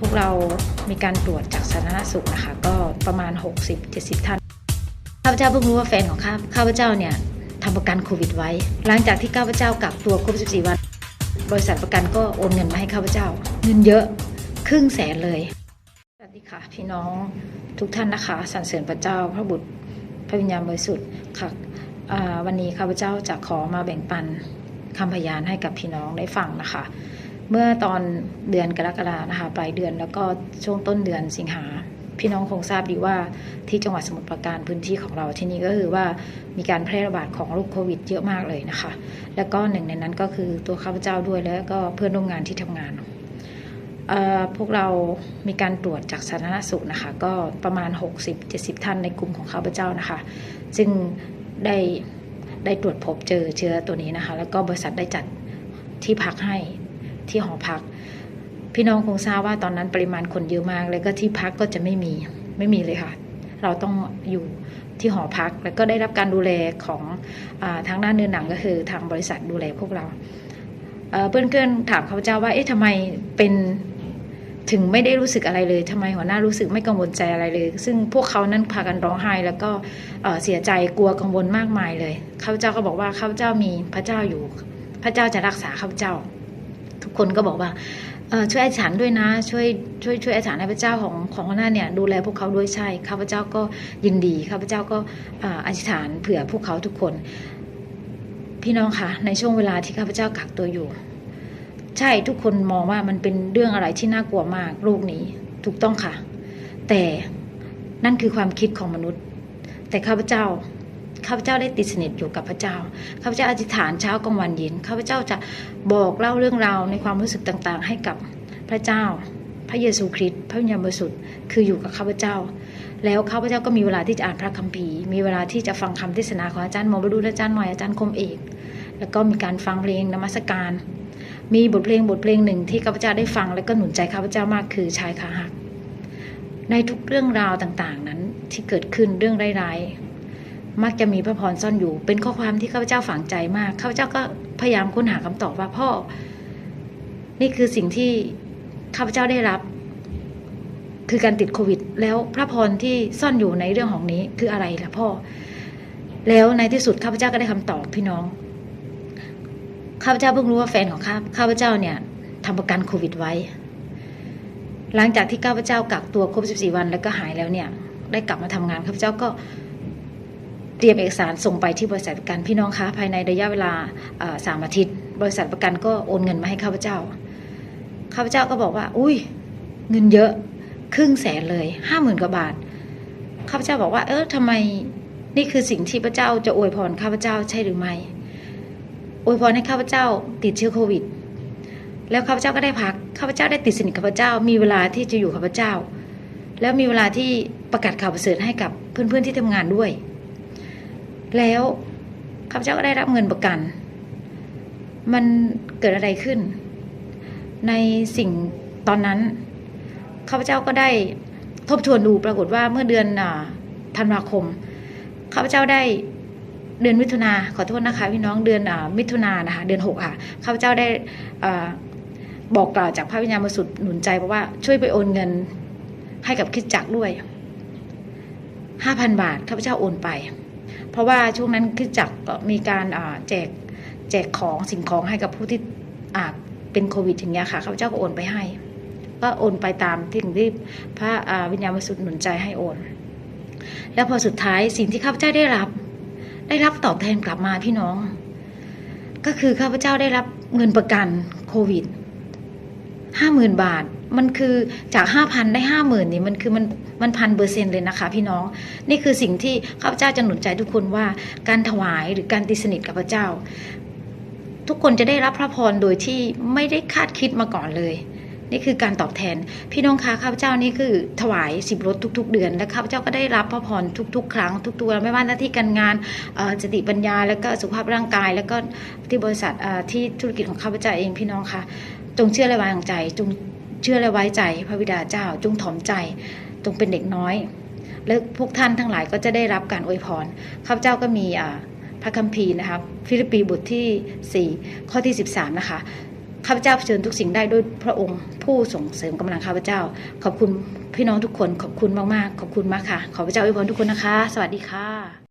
พวกเรามีการตรวจจากสาธารณสุขนะคะ ก็ประมาณ 60-70 ท่าน ข้าพเจ้าเพิ่งรู้ว่าแฟนของข้าข้าพเจ้าเนี่ยทำประกันโควิดไว้ หลังจากที่ข้าพเจ้ากักตัวครบ 14 วัน บริษัทประกันก็โอนเงินมาให้ข้าพเจ้า เงินเยอะครึ่งแสนเลย สวัสดีค่ะ พี่น้องทุกท่านนะคะสรรเสริญพระเจ้า พระบุตร พระวิญญาณบริสุทธิ์ค่ะวันนี้ข้าพเจ้าจะขอมาแบ่งปันคำพยานให้กับพี่น้องได้ฟังนะคะ เมื่อตอนเดือนกรกฎานะคะปลายเดือนแล้วก็ช่วงต้นเดือนสิงหาพี่น้องคงทราบดีว่าที่จังหวัดสมุทรปราการพื้นที่ของเราที่นี่ก็คือว่ามีการแพร่ระบาดของโรคโควิดเยอะมากเลยนะคะ แล้วก็หนึ่งในนั้นก็คือตัวข้าพเจ้าด้วยแล้วก็เพื่อนร่วมงานที่ทำงานพวกเรามีการตรวจจากสาธารณสุขนะคะ ก็ประมาณ 60-70 ท่านในกลุ่มของข้าพเจ้านะคะ ซึ่งได้ได้ตรวจพบเจอเชื้อตัวนี้นะคะ แล้วก็บริษัทได้จัดที่พักให้ ที่หอพัก พี่น้องคงทราบว่าตอนนั้นปริมาณคนเยอะมากแล้วก็ที่พักก็จะไม่มีไม่มีเลยค่ะ เราต้องอยู่ที่หอพักแล้วก็ได้รับการดูแลของอาทางด้านเนื้อหนังก็คือทางบริษัทดูแลพวกเราเอ่อเพื่อนๆถามข้าพเจ้าว่าเอ๊ะทำไมเป็นถึงไม่ได้รู้สึกอะไรเลยทำไมหัวหน้ารู้สึกไม่กังวลใจอะไรเลย ซึ่งพวกเขานั้นพากันร้องไห้ แล้วก็เอ่อเสียใจกลัวกังวลมากมายเลย ข้าพเจ้าก็บอกว่าข้าพเจ้ามีพระเจ้าอยู่ พระเจ้าจะรักษาข้าพเจ้า ทุกคนก็บอกว่าช่วยอธิษฐานด้วยนะ ช่วยช่วยช่วยอธิษฐานให้พระเจ้าของของข้าหน้าเนี่ยดูแลพวกเขาด้วยใช่ข้าพเจ้าก็ยินดีข้าพเจ้าก็อ่าอธิษฐานเผื่อพวกเขาทุกคน พี่น้องคะในช่วงเวลาที่ข้าพเจ้ากักตัวอยู่ ใช่ทุกคนมองว่ามันเป็นเรื่องอะไรที่น่ากลัวมากโรคนี้ถูกต้องค่ะ แต่นั่นคือความคิดของมนุษย์ แต่ข้าพเจ้า ข้าพเจ้าได้ติดสนิทอยู่กับพระเจ้าข้าพเจ้าอธิษฐานเช้ากลางวันเย็นข้าพเจ้าจะบอกเล่าเรื่องราวในความรู้สึกต่างๆ ให้กับพระเจ้า พระเยซูคริสต์พระวิญญาณบริสุทธิ์คืออยู่กับข้าพเจ้า แล้วข้าพเจ้าก็มีเวลาที่จะอ่านพระคัมภีร์ มีเวลาที่จะฟังคำเทศนาของอาจารย์มอประดูแลอาจารย์หน่อยอาจารย์คมเอก แล้วก็มีการฟังเพลงนมัสการ มีบทเพลงบทเพลงหนึ่งที่ข้าพเจ้าได้ฟัง และก็หนุนใจข้าพเจ้ามากคือชายขาหักในทุกเรื่องราวต่างๆนั้นที่เกิดขึ้นเรื่องร้ายๆ มักจะมีพระพรซ่อนอยู่ เป็นข้อความที่ข้าพเจ้าฝังใจมากข้าพเจ้าก็พยายามค้นหาคำตอบว่าพ่อ นี่คือสิ่งที่ข้าพเจ้าได้รับ คือการติดโควิด แล้วพระพรที่ซ่อนอยู่ในเรื่องของนี้คืออะไรล่ะพ่อ แล้วในที่สุดข้าพเจ้าก็ได้คำตอบพี่น้องข้าพเจ้าเพิ่งรู้ว่าแฟนของข้าข้าพเจ้าเนี่ยทำประกันโควิดไว้ หลังจากที่ข้าพเจ้ากักตัวครบ 14 วันแล้วก็หายแล้วเนี่ย ได้กลับมาทำงานข้าพเจ้าก็ เตรียมเอกสารส่งไปที่บริษัทประกันพี่น้องคะภายในระยะเวลาสามอาทิตย์ บริษัทประกันก็โอนเงินมาให้ข้าพเจ้าข้าพเจ้าก็บอกว่า อุ้ยเงินเยอะครึ่งแสนเลยห้าหมื่นกว่าบาทข้าพเจ้าบอกว่า เออทำไมนี่คือสิ่งที่พระเจ้าจะอวยพรข้าพเจ้าใช่หรือไม่อวยพรให้ข้าพเจ้าติดเชื้อโควิด แล้วข้าพเจ้าก็ได้พักข้าพเจ้าได้ติดสนิทกับพระเจ้า มีเวลาที่จะอยู่กับพระเจ้า แล้วมีเวลาที่ประกาศข่าวประเสริฐให้กับเพื่อนๆที่ทำงานด้วย แล้วข้าพเจ้าก็ได้รับเงินประกัน มันเกิดอะไรขึ้น ในสิ่งตอนนั้นข้าพเจ้าก็ได้ทบทวนดูปรากฏว่าเมื่อเดือนธันวาคมข้าพเจ้าได้เดือนมิถุนาขอโทษนะคะพี่น้องเดือนอมิถุนานะคะเดือนหกค่ะข้าพเจ้าได้อบอกกล่าวจากพระวิญญาณบริสุทธิ์หนุนใจบอกว่าช่วยไปโอนเงินให้กับคิดจักรด้วยห้าพันบาทข้าพเจ้าโอนไป เพราะว่าช่วงนั้นคริดจักรก็มีการแจกแจกของสิ่งของให้กับผู้ที่อ่าเป็นโควิดอย่างเงี้ยค่ะข้าพเจ้าก็โอนไปให้ ก็โอนไปตามที่ที่พระวิญญาณบริสุทธิ์หนุนใจให้โอน แล้วพอสุดท้ายสิ่งที่ข้าพเจ้าได้รับ ได้รับตอบแทนกลับมาพี่น้อง ก็คือข้าพเจ้าได้รับเงินประกันโควิดห้าหมื่นบาท มันคือจากห้าพันได้ห้าหมื่นนี่มันคือมันมันพันเปอร์เซ็นเลยนะคะ พี่น้องนี่คือสิ่งที่ข้าพเจ้าจะหนุนใจทุกคนว่าการถวายหรือการติดสนิทกับพระเจ้า ทุกคนจะได้รับพระพรโดยที่ไม่ได้คาดคิดมาก่อนเลยนี่คือการตอบแทน พี่น้องคะข้าพเจ้านี่คือถวายสิบรถทุก ๆ เดือน และข้าพเจ้าก็ได้รับพระพรทุก ๆ ครั้งทุกๆวันไม่ว่าหน้าที่การงานเอ่อสติปัญญา แล้วก็สุขภาพร่างกาย แล้วก็ที่บริษัทที่ธุรกิจของข้าพเจ้าเองพี่น้องคะจงเชื่อและวางใจจง เชื่อและไว้ใจพระบิดาเจ้าจงถ่อมใจจงเป็นเด็กน้อย และพวกท่านทั้งหลายก็จะได้รับการอวยพรข้าพเจ้าก็มีอ่าพระคัมภีร์นะคะฟิลิปปีบทที่ 4 ข้อที่ 13 นะคะข้าพเจ้าเผชิญทุกสิ่งได้ด้วยพระองค์ผู้ส่งเสริมกำลังข้าพเจ้า ขอบคุณพี่น้องทุกคนขอบคุณมากๆขอบคุณมากค่ะ ขอพระเจ้าอวยพรทุกคนนะคะ สวัสดีค่ะ